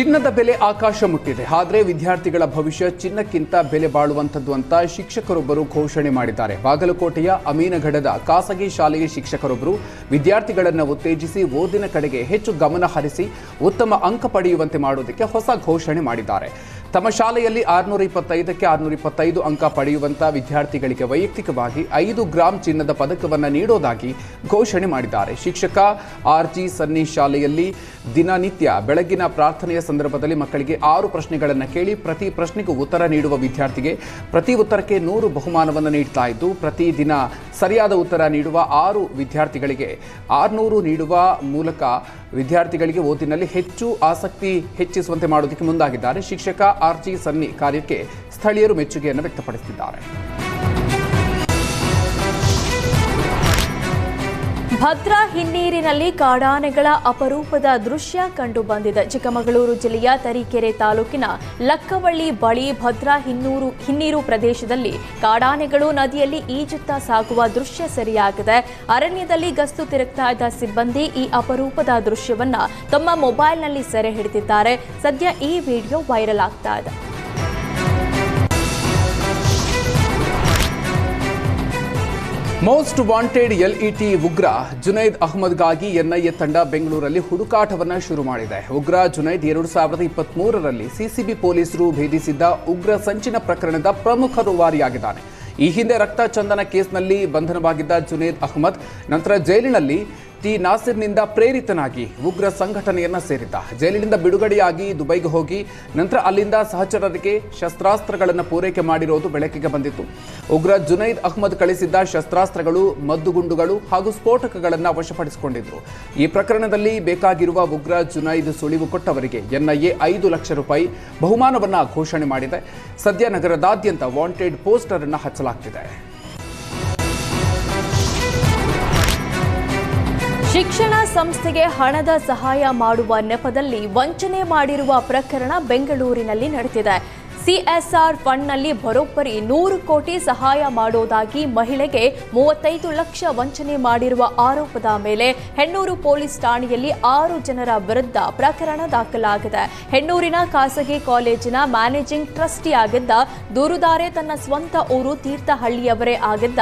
ಚಿನ್ನದ ಬೆಲೆ ಆಕಾಶ ಮುಟ್ಟಿದೆ. ಆದರೆ ವಿದ್ಯಾರ್ಥಿಗಳ ಭವಿಷ್ಯ ಚಿನ್ನಕ್ಕಿಂತ ಬೆಲೆ ಬಾಳುವಂಥದ್ದು ಅಂತ ಶಿಕ್ಷಕರೊಬ್ಬರು ಘೋಷಣೆ ಮಾಡಿದ್ದಾರೆ. ಬಾಗಲಕೋಟೆಯ ಅಮೀನಗಢದ ಖಾಸಗಿ ಶಾಲೆಯ ಶಿಕ್ಷಕರೊಬ್ಬರು ವಿದ್ಯಾರ್ಥಿಗಳನ್ನು ಉತ್ತೇಜಿಸಿ ಓದಿನ ಕಡೆಗೆ ಹೆಚ್ಚು ಗಮನ ಹರಿಸಿ ಉತ್ತಮ ಅಂಕ ಪಡೆಯುವಂತೆ ಮಾಡುವುದಕ್ಕೆ ಹೊಸ ಘೋಷಣೆ ಮಾಡಿದ್ದಾರೆ. ತಮ್ಮ ಶಾಲೆಯಲ್ಲಿ ಆರುನೂರ ಇಪ್ಪತ್ತೈದಕ್ಕೆ ಆರುನೂರ ಇಪ್ಪತ್ತೈದು ಅಂಕ ಪಡೆಯುವಂತ ವಿದ್ಯಾರ್ಥಿಗಳಿಗೆ ವೈಯಕ್ತಿಕವಾಗಿ ಐದು ಗ್ರಾಂ ಚಿನ್ನದ ಪದಕವನ್ನು ನೀಡೋದಾಗಿ ಘೋಷಣೆ ಮಾಡಿದ್ದಾರೆ. ಶಿಕ್ಷಕ ಆರ್ ಜಿ ಸನ್ನಿ ಶಾಲೆಯಲ್ಲಿ ದಿನನಿತ್ಯ ಬೆಳಗಿನ ಪ್ರಾರ್ಥನೆಯ ಸಂದರ್ಭದಲ್ಲಿ ಮಕ್ಕಳಿಗೆ ಆರು ಪ್ರಶ್ನೆಗಳನ್ನು ಕೇಳಿ ಪ್ರತಿ ಪ್ರಶ್ನೆಗೂ ಉತ್ತರ ನೀಡುವ ವಿದ್ಯಾರ್ಥಿಗೆ ಪ್ರತಿ ಉತ್ತರಕ್ಕೆ ನೂರು ಬಹುಮಾನವನ್ನು ನೀಡ್ತಾ ಇದ್ದು ಪ್ರತಿದಿನ ಸರಿಯಾದ ಉತ್ತರ ನೀಡುವ ಆರು ವಿದ್ಯಾರ್ಥಿಗಳಿಗೆ ಆರುನೂರು ನೀಡುವ ಮೂಲಕ ವಿದ್ಯಾರ್ಥಿಗಳಿಗೆ ಓದಿನಲ್ಲಿ ಹೆಚ್ಚು ಆಸಕ್ತಿ ಹೆಚ್ಚಿಸುವಂತೆ ಮಾಡೋದಕ್ಕೆ ಮುಂದಾಗಿದ್ದಾರೆ. ಶಿಕ್ಷಕ ಆರ್ಜಿ ಸನ್ನಿ ಕಾರ್ಯಕ್ಕೆ ಸ್ಥಳೀಯರು ಮೆಚ್ಚುಗೆಯನ್ನು ವ್ಯಕ್ತಪಡಿಸಿದ್ದಾರೆ. ಭದ್ರಾ ಹಿನ್ನೀರಿನಲ್ಲಿ ಕಾಡಾನೆಗಳ ಅಪರೂಪದ ದೃಶ್ಯ ಕಂಡು ಬಂದಿದೆ ಚಿಕ್ಕಮಗಳೂರು ಜಿಲ್ಲೆಯ ತರೀಕೆರೆ ತಾಲೂಕಿನ ಲಕ್ಕವಳ್ಳಿ ಬಳಿ ಭದ್ರಾ ಹಿನ್ನೂರು ಹಿನ್ನೀರು ಪ್ರದೇಶದಲ್ಲಿ ಕಾಡಾನೆಗಳು ನದಿಯಲ್ಲಿ ಈಜುತ್ತಾ ಸಾಗುವ ದೃಶ್ಯ ಸೆರೆಯಾಗಿದೆ. ಅರಣ್ಯದಲ್ಲಿ ಗಸ್ತು ತಿರುಗ್ತಾ ಇದ್ದ ಸಿಬ್ಬಂದಿ ಈ ಅಪರೂಪದ ದೃಶ್ಯವನ್ನ ತಮ್ಮ ಮೊಬೈಲ್ನಲ್ಲಿ ಸೆರೆ ಹಿಡಿದಿದ್ದಾರೆ. ಸದ್ಯ ಈ ವಿಡಿಯೋ ವೈರಲ್ ಆಗ್ತಾ ಇದೆ. ಮೋಸ್ಟ್ ವಾಂಟೆಡ್ ಎಲ್ಇಟಿ ಉಗ್ರ ಜುನೈದ್ ಅಹ್ಮದ್ಗಾಗಿ ಎನ್ಐಎ ತಂಡ ಬೆಂಗಳೂರಲ್ಲಿ ಹುಡುಕಾಟವನ್ನು ಶುರು ಮಾಡಿದೆ. ಉಗ್ರ ಜುನೈದ್ ಎರಡು ಸಾವಿರದ ಇಪ್ಪತ್ತ್ ಮೂರರಲ್ಲಿ ಸಿಸಿಬಿ ಪೊಲೀಸರು ಭೇದಿಸಿದ್ದ ಉಗ್ರ ಸಂಚಿನ ಪ್ರಕರಣದ ಪ್ರಮುಖ ರೂವಾರಿಯಾಗಿದ್ದಾನೆ. ಈ ಹಿಂದೆ ರಕ್ತ ಚಂದನ ಕೇಸ್ನಲ್ಲಿ ಬಂಧನವಾಗಿದ್ದ ಜುನೈದ್ ಅಹ್ಮದ್, ನಂತರ ಜೈಲಿನಲ್ಲಿ ಟಿ ನಾಸಿರ್ನಿಂದ ಪ್ರೇರಿತನಾಗಿ ಉಗ್ರ ಸಂಘಟನೆಯನ್ನ ಸೇರಿದ್ದ. ಜೈಲಿನಿಂದ ಬಿಡುಗಡೆಯಾಗಿ ದುಬೈಗೆ ಹೋಗಿ, ನಂತರ ಅಲ್ಲಿಂದ ಸಹಚರರಿಗೆ ಶಸ್ತ್ರಾಸ್ತ್ರಗಳನ್ನು ಪೂರೈಕೆ ಮಾಡಿರೋದು ಬೆಳಕಿಗೆ ಬಂದಿತ್ತು. ಉಗ್ರ ಜುನೈದ್ ಅಹ್ಮದ್ ಕಳಿಸಿದ್ದ ಶಸ್ತ್ರಾಸ್ತ್ರಗಳು, ಮದ್ದುಗುಂಡುಗಳು ಹಾಗೂ ಸ್ಫೋಟಕಗಳನ್ನು ವಶಪಡಿಸಿಕೊಂಡಿದ್ದರು ಈ ಪ್ರಕರಣದಲ್ಲಿ ಬೇಕಾಗಿರುವ ಉಗ್ರ ಜುನೈದ್ ಸುಳಿವು ಕೊಟ್ಟವರಿಗೆ ಎನ್ಐಎ ಐದು ಲಕ್ಷ ರೂಪಾಯಿ ಬಹುಮಾನವನ್ನು ಘೋಷಣೆ ಮಾಡಿದೆ. ಸದ್ಯ ನಗರದಾದ್ಯಂತ ವಾಂಟೆಡ್ ಪೋಸ್ಟರ್ ಅನ್ನು ಹಚ್ಚಲಾಗ್ತಿದೆ. ಶಿಕ್ಷಣ ಸಂಸ್ಥೆಗೆ ಹಣದ ಸಹಾಯ ಮಾಡುವ ನೆಪದಲ್ಲಿ ವಂಚನೆ ಮಾಡಿರುವ ಪ್ರಕರಣ ಬೆಂಗಳೂರಿನಲ್ಲಿ ನಡೆದಿದೆ. ಸಿಎಸ್ಆರ್ ಫಂಡ್ನಲ್ಲಿ ಬರೋಬ್ಬರಿ ನೂರು ಕೋಟಿ ಸಹಾಯ ಮಾಡೋದಾಗಿ ಮಹಿಳೆಗೆ ಮೂವತ್ತೈದು ಲಕ್ಷ ವಂಚನೆ ಮಾಡಿರುವ ಆರೋಪದ ಮೇಲೆ ಹೆಣ್ಣೂರು ಪೊಲೀಸ್ ಠಾಣೆಯಲ್ಲಿ ಆರು ಜನರ ವಿರುದ್ಧ ಪ್ರಕರಣ ದಾಖಲಾಗಿದೆ. ಹೆಣ್ಣೂರಿನ ಖಾಸಗಿ ಕಾಲೇಜಿನ ಮ್ಯಾನೇಜಿಂಗ್ ಟ್ರಸ್ಟಿ ಆಗಿದ್ದ ದೂರುದಾರೆ ತನ್ನ ಸ್ವಂತ ಊರು ತೀರ್ಥಹಳ್ಳಿಯವರೇ ಆಗಿದ್ದ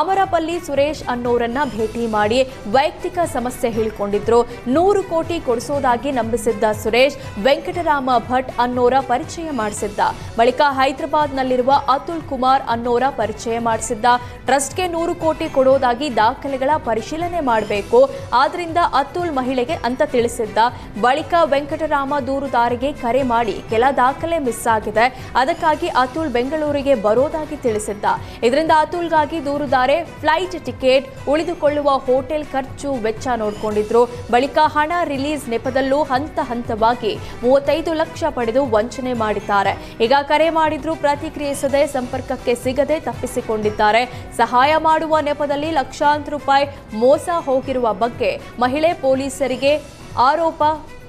ಅಮರಪಲ್ಲಿ ಸುರೇಶ್ ಅನ್ನೋರನ್ನ ಭೇಟಿ ಮಾಡಿ ವೈಯಕ್ತಿಕ ಸಮಸ್ಯೆ ಹೇಳಿಕೊಂಡಿದ್ರು. ನೂರು ಕೋಟಿ ಕೊಡಿಸೋದಾಗಿ ನಂಬಿಸಿದ್ದ ಸುರೇಶ್ ವೆಂಕಟರಾಮ ಭಟ್ ಅನ್ನೋರ ಪರಿಚಯ ಮಾಡಿಸಿದ್ದ. ಬಳಿಕ ಹೈದರಾಬಾದ್ನಲ್ಲಿರುವ ಅತುಲ್ ಕುಮಾರ್ ಅನ್ನೋರ ಪರಿಚಯ ಮಾಡಿಸಿದ್ದ. ಟ್ರಸ್ಟ್ಗೆ ನೂರು ಕೋಟಿ ಕೊಡೋದಾಗಿ ದಾಖಲೆಗಳ ಪರಿಶೀಲನೆ ಮಾಡಬೇಕು. ಆದ್ರಿಂದ ಅತುಲ್ ಮಹಿಳೆಗೆ ಅಂತ ತಿಳಿಸಿದ್ದ. ಬಳಿಕ ವೆಂಕಟರಾಮ ದೂರುದಾರಿಗೆ ಕರೆ ಮಾಡಿ ಕೆಲ ದಾಖಲೆ ಮಿಸ್ ಆಗಿದೆ. ಅದಕ್ಕಾಗಿ ಅತುಲ್ ಬೆಂಗಳೂರಿಗೆ ಬರೋದಾಗಿ ತಿಳಿಸಿದ್ದ. ಇದರಿಂದ ಅತುಲ್ಗಾಗಿ ದೂರುದಾರೆ ಫ್ಲೈಟ್ ಟಿಕೆಟ್, ಉಳಿದುಕೊಳ್ಳುವ ಹೋಟೆಲ್ ಖರ್ಚು ವೆಚ್ಚ ನೋಡಿಕೊಂಡಿದ್ರು. ಬಳಿಕ ಹಣ ರಿಲೀಸ್ ನೆಪದಲ್ಲೂ ಹಂತ ಹಂತವಾಗಿ ಮೂವತ್ತೈದು ಲಕ್ಷ ಪಡೆದು ವಂಚನೆ ಮಾಡಿದ್ದಾರೆ. ಈಗ ಕರೆ ಮಾಡಿದ್ರೂ ಪ್ರತಿಕ್ರಿಯಿಸದೆ ಸಂಪರ್ಕಕ್ಕೆ ಸಿಗದೆ ತಪ್ಪಿಸಿಕೊಂಡಿದ್ದಾರೆ. ಸಹಾಯ ಮಾಡುವ ನೆಪದಲ್ಲಿ ಲಕ್ಷಾಂತರ ರೂಪಾಯಿ ಮೋಸ ಹೋಗಿರುವ ಬಗ್ಗೆ ಮಹಿಳೆ ಪೊಲೀಸರಿಗೆ ಆರೋಪ,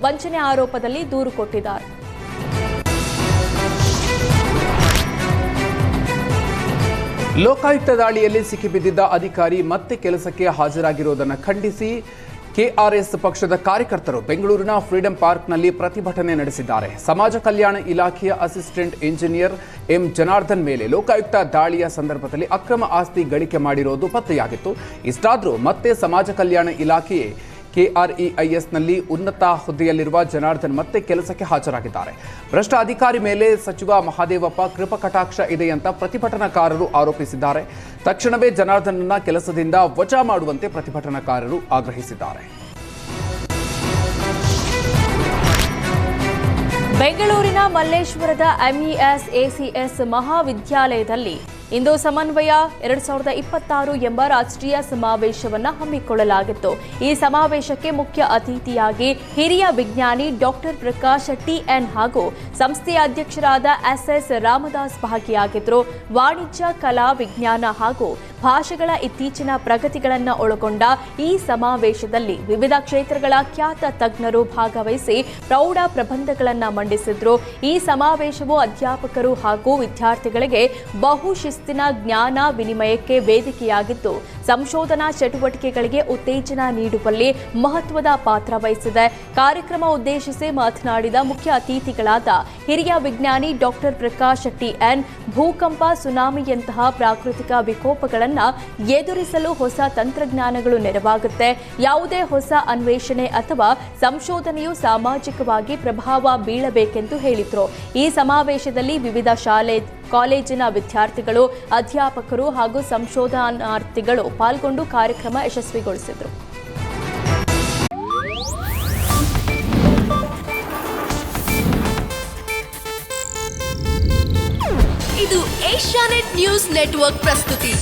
ವಂಚನೆ ಆರೋಪದಲ್ಲಿ ದೂರು ಕೊಟ್ಟಿದ್ದಾರೆ. ಲೋಕಾಯುಕ್ತ ದಾಳಿಯಲ್ಲಿ ಸಿಕ್ಕಿಬಿದ್ದಿದ್ದ ಅಧಿಕಾರಿ ಮತ್ತೆ ಕೆಲಸಕ್ಕೆ ಹಾಜರಾಗಿರುವುದನ್ನು ಖಂಡಿಸಿ ಕೆಆರ್ಎಸ್ ಪಕ್ಷದ ಕಾರ್ಯಕರ್ತರು ಬೆಂಗಳೂರಿನ ಫ್ರೀಡಂ ಪಾರ್ಕ್ನಲ್ಲಿ ಪ್ರತಿಭಟನೆ ನಡೆಸಿದ್ದಾರೆ. ಸಮಾಜ ಕಲ್ಯಾಣ ಇಲಾಖೆಯ ಅಸಿಸ್ಟೆಂಟ್ ಇಂಜಿನಿಯರ್ ಎಂ. ಜನಾರ್ದನ್ ಮೇಲೆ ಲೋಕಾಯುಕ್ತ ದಾಳಿಯ ಸಂದರ್ಭದಲ್ಲಿ ಅಕ್ರಮ ಆಸ್ತಿ ಗಳಿಕೆ ಮಾಡಿರೋದು ಪತ್ತೆಯಾಗಿತ್ತು. ಇಷ್ಟಾದರೂ ಮತ್ತೆ ಸಮಾಜ ಕಲ್ಯಾಣ ಇಲಾಖೆಯೇ ಕೆಆರ್ಇಐಎಸ್ನಲ್ಲಿ ಉನ್ನತ ಹುದ್ದೆಯಲ್ಲಿರುವ ಜನಾರ್ದನ್ ಮತ್ತೆ ಕೆಲಸಕ್ಕೆ ಹಾಜರಾಗಿದ್ದಾರೆ. ಭ್ರಷ್ಟ ಅಧಿಕಾರಿ ಮೇಲೆ ಸಚಿವ ಮಹಾದೇವಪ್ಪ ಕೃಪಕಟಾಕ್ಷ ಇದೆ ಅಂತ ಪ್ರತಿಭಟನಾಕಾರರು ಆರೋಪಿಸಿದ್ದಾರೆ. ತಕ್ಷಣವೇ ಜನಾರ್ದನ್ನ ಕೆಲಸದಿಂದ ವಜಾ ಮಾಡುವಂತೆ ಪ್ರತಿಭಟನಾಕಾರರು ಆಗ್ರಹಿಸಿದ್ದಾರೆ. ಬೆಂಗಳೂರಿನ ಮಲ್ಲೇಶ್ವರದ ಎಂಇಎಸ್ ಎಸಿಎಸ್ ಮಹಾವಿದ್ಯಾಲಯದಲ್ಲಿ ಇಂದು ಸಮನ್ವಯ ಎರಡ್ ಸಾವಿರದ ಇಪ್ಪತ್ತಾರು ಎಂಬ ರಾಷ್ಟ್ರೀಯ ಸಮಾವೇಶವನ್ನು ಹಮ್ಮಿಕೊಳ್ಳಲಾಗಿತ್ತು. ಈ ಸಮಾವೇಶಕ್ಕೆ ಮುಖ್ಯ ಅತಿಥಿಯಾಗಿ ಹಿರಿಯ ವಿಜ್ಞಾನಿ ಡಾಕ್ಟರ್ ಪ್ರಕಾಶ್ ಟಿಎನ್ ಹಾಗೂ ಸಂಸ್ಥೆಯ ಅಧ್ಯಕ್ಷರಾದ ಎಸ್ಎಸ್ ರಾಮದಾಸ್ ಭಾಗಿಯಾಗಿದ್ದರು ವಾಣಿಜ್ಯ, ಕಲಾ, ವಿಜ್ಞಾನ ಹಾಗೂ ಭಾಷೆಗಳ ಇತ್ತೀಚಿನ ಪ್ರಗತಿಗಳನ್ನು ಒಳಗೊಂಡ ಈ ಸಮಾವೇಶದಲ್ಲಿ ವಿವಿಧ ಕ್ಷೇತ್ರಗಳ ಖ್ಯಾತ ತಜ್ಞರು ಭಾಗವಹಿಸಿ ಪ್ರೌಢ ಪ್ರಬಂಧಗಳನ್ನು ಮಂಡಿಸಿದ್ರು. ಈ ಸಮಾವೇಶವು ಅಧ್ಯಾಪಕರು ಹಾಗೂ ವಿದ್ಯಾರ್ಥಿಗಳಿಗೆ ಬಹುಶಿಸ್ತಿನ ಜ್ಞಾನ ವಿನಿಮಯಕ್ಕೆ ವೇದಿಕೆಯಾಗಿದ್ದು ಸಂಶೋಧನಾ ಚಟುವಟಿಕೆಗಳಿಗೆ ಉತ್ತೇಜನ ನೀಡುವಲ್ಲಿ ಮಹತ್ವದ ಪಾತ್ರ ವಹಿಸಿದೆ. ಕಾರ್ಯಕ್ರಮ ಉದ್ದೇಶಿಸಿ ಮಾತನಾಡಿದ ಮುಖ್ಯ ಅತಿಥಿಗಳಾದ ಹಿರಿಯ ವಿಜ್ಞಾನಿ ಡಾಕ್ಟರ್ ಪ್ರಕಾಶ್ ಟಿಎನ್ ಭೂಕಂಪ, ಸುನಾಮಿಯಂತಹ ಪ್ರಾಕೃತಿಕ ವಿಕೋಪಗಳನ್ನು ಎದುರಿಸಲು ಹೊಸ ತಂತ್ರಜ್ಞಾನಗಳು ನೆರವಾಗುತ್ತೆ. ಯಾವುದೇ ಹೊಸ ಅನ್ವೇಷಣೆ ಅಥವಾ ಸಂಶೋಧನೆಯು ಸಾಮಾಜಿಕವಾಗಿ ಪ್ರಭಾವ ಬೀಳಬೇಕೆಂದು ಹೇಳಿದರು. ಈ ಸಮಾವೇಶದಲ್ಲಿ ವಿವಿಧ ಶಾಲೆ ಕಾಲೇಜಿನ ವಿದ್ಯಾರ್ಥಿಗಳು ಅಧ್ಯಾಪಕರು ಹಾಗೂ ಸಂಶೋಧನಾರ್ಥಿಗಳು ಪಾಲ್ಗೊಂಡು ಕಾರ್ಯಕ್ರಮ ಯಶಸ್ವಿಗೊಳಿಸಿದರು. ಇದು ಏಷ್ಯಾನೆಟ್ ನ್ಯೂಸ್ ನೆಟ್ವರ್ಕ್ ಪ್ರಸ್ತುತಿ.